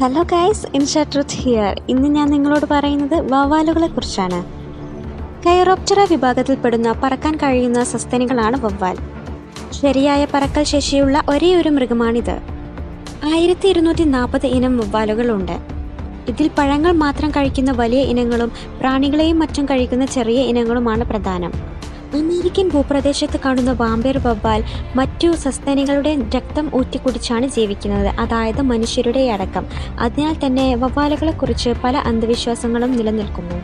Hello guys ഇൻഷാ ട്രുത്ത് here ഇന്ന് ഞാൻ നിങ്ങളോട് പറയുന്നത് വവ്വാലുകളെ കുറിച്ചാണ്. കൈറോപ്റ്ററ വിഭാഗത്തിൽപ്പെടുന്ന പറക്കാൻ കഴിയുന്ന സസ്തനികളാണ് വവ്വാൽ. ശരിയായ പറക്കൽ ശേഷിയുള്ള ഒരേ ഒരു മൃഗമാണിത്. ആയിരത്തി ഇരുന്നൂറ്റി നാൽപ്പത് ഇനം വവ്വാലുകളുണ്ട്. ഇതിൽ പഴങ്ങൾ മാത്രം കഴിക്കുന്ന വലിയ ഇനങ്ങളും പ്രാണികളെയും മറ്റും കഴിക്കുന്ന ചെറിയ ഇനങ്ങളുമാണ് പ്രധാനം. അമേരിക്കൻ ഭൂപ്രദേശത്ത് കാണുന്ന വാമ്പേർ വവ്വാൽ മറ്റു സസ്തനികളുടെ രക്തം ഊറ്റിക്കുടിച്ചാണ് ജീവിക്കുന്നത്. അതായത് മനുഷ്യരുടെ അടക്കം. അതിനാൽ തന്നെ വവ്വാലുകളെ കുറിച്ച് പല അന്ധവിശ്വാസങ്ങളും നിലനിൽക്കുന്നു.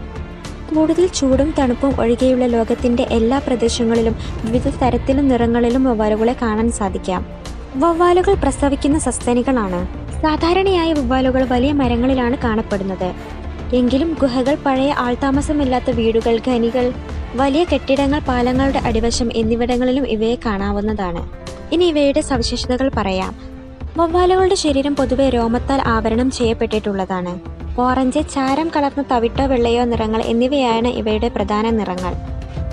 കൂടുതൽ ചൂടും തണുപ്പും ഒഴികെയുള്ള ലോകത്തിന്റെ എല്ലാ പ്രദേശങ്ങളിലും വിവിധ തരത്തിലും നിറങ്ങളിലും വവ്വാലുകളെ കാണാൻ സാധിക്കാം. വവ്വാലുകൾ പ്രസവിക്കുന്ന സസ്തനികളാണ്. സാധാരണയായി വവ്വാലുകൾ വലിയ മരങ്ങളിലാണ് കാണപ്പെടുന്നത്. എങ്കിലും ഗുഹകൾ പഴയ ആൾതാമസമില്ലാത്ത വീടുകൾ ഖനികൾ വലിയ കെട്ടിടങ്ങൾ പാലങ്ങളുടെ അടിവശം എന്നിവിടങ്ങളിലും ഇവയെ കാണാവുന്നതാണ്. ഇനി ഇവയുടെ സവിശേഷതകൾ പറയാം. വവ്വാലുകളുടെ ശരീരം പൊതുവെ രോമത്താൽ ആവരണം ചെയ്യപ്പെട്ടിട്ടുള്ളതാണ്. ഓറഞ്ച് ചാരം കലർന്ന തവിട്ടോ വെള്ളയോ നിറങ്ങൾ എന്നിവയാണ് ഇവയുടെ പ്രധാന നിറങ്ങൾ.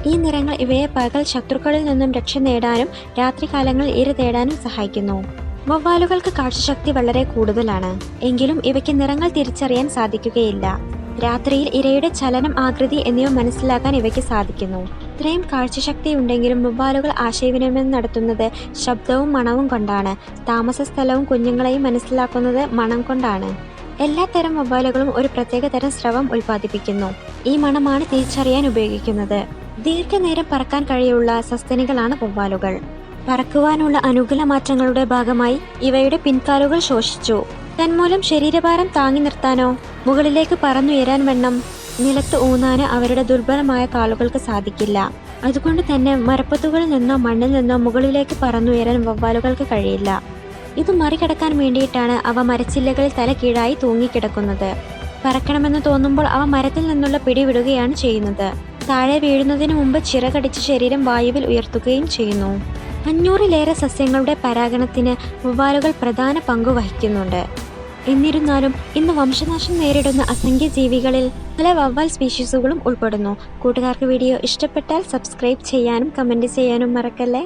ഈ നിറങ്ങൾ ഇവയെ പകൽ ശത്രുക്കളിൽ നിന്നും രക്ഷ നേടാനും രാത്രികാലങ്ങളിൽ ഇര തേടാനും സഹായിക്കുന്നു. വവ്വാലുകൾക്ക് കാഴ്ചശക്തി വളരെ കൂടുതലാണ്. എങ്കിലും ഇവയ്ക്ക് നിറങ്ങൾ തിരിച്ചറിയാൻ സാധിക്കുകയില്ല. രാത്രിയിൽ ഇരയുടെ ചലനം ആകൃതി എന്നിവ മനസ്സിലാക്കാൻ ഇവയ്ക്ക് സാധിക്കുന്നു. ഇത്രയും കാഴ്ചശക്തി ഉണ്ടെങ്കിലും വവ്വാലുകൾ ആശയവിനിമയം നടത്തുന്നത് ശബ്ദവും മണവും കൊണ്ടാണ്. താമസ സ്ഥലവും കുഞ്ഞുങ്ങളെയും മനസ്സിലാക്കുന്നത് മണം കൊണ്ടാണ്. എല്ലാ തരം വവ്വാലുകളും ഒരു പ്രത്യേക തരം സ്രവം ഉൽപ്പാദിപ്പിക്കുന്നു. ഈ മണമാണ് തിരിച്ചറിയാൻ ഉപയോഗിക്കുന്നത്. ദീർഘനേരം പറക്കാൻ കഴിയുള്ള സസ്തനികളാണ് വവ്വാലുകൾ പറക്കുവാനുള്ള അനുകൂല മാറ്റങ്ങളുടെ ഭാഗമായി ഇവയുടെ പിൻകാലുകൾ ശോഷിച്ചു. തന്മൂലം ശരീരഭാരം താങ്ങി നിർത്താനോ? മുകളിലേക്ക് പറന്നുയരാൻ വണ്ണം. നിലത്ത് ഊന്നാനോ അവരുടെ ദുർബലമായ കാലുകൾക്ക് സാധിക്കില്ല. അതുകൊണ്ട് തന്നെ മരപ്പത്തുകളിൽ നിന്നോ മണ്ണിൽ നിന്നോ മുകളിലേക്ക് പറന്നുയരാൻ വവ്വാലുകൾക്ക് കഴിയില്ല. ഇത് മറികടക്കാൻ വേണ്ടിയിട്ടാണ് അവ മരച്ചില്ലകളിൽ തല കീഴായി തൂങ്ങിക്കിടക്കുന്നത്. പറക്കണമെന്ന് തോന്നുമ്പോൾ അവ മരത്തിൽ നിന്നുള്ള പിടിവിടുകയാണ് ചെയ്യുന്നത്. താഴെ വീഴുന്നതിന് മുമ്പ് ചിറകടിച്ച് ശരീരം വായുവിൽ ഉയർത്തുകയും ചെയ്യുന്നു. അഞ്ഞൂറിലേറെ സസ്യങ്ങളുടെ പരാഗണത്തിന് വവ്വാലുകൾ പ്രധാന പങ്ക് വഹിക്കുന്നുണ്ട്. എന്നിരുന്നാലും ഇന്ന് വംശനാശം നേരിടുന്ന അസംഖ്യ ജീവികളിൽ പല വവ്വാൽ സ്പീഷീസുകളും ഉൾപ്പെടുന്നു. കൂട്ടുകാർക്ക് വീഡിയോ ഇഷ്ടപ്പെട്ടാൽ സബ്സ്ക്രൈബ് ചെയ്യാനും കമന്റ് ചെയ്യാനും മറക്കല്ലേ?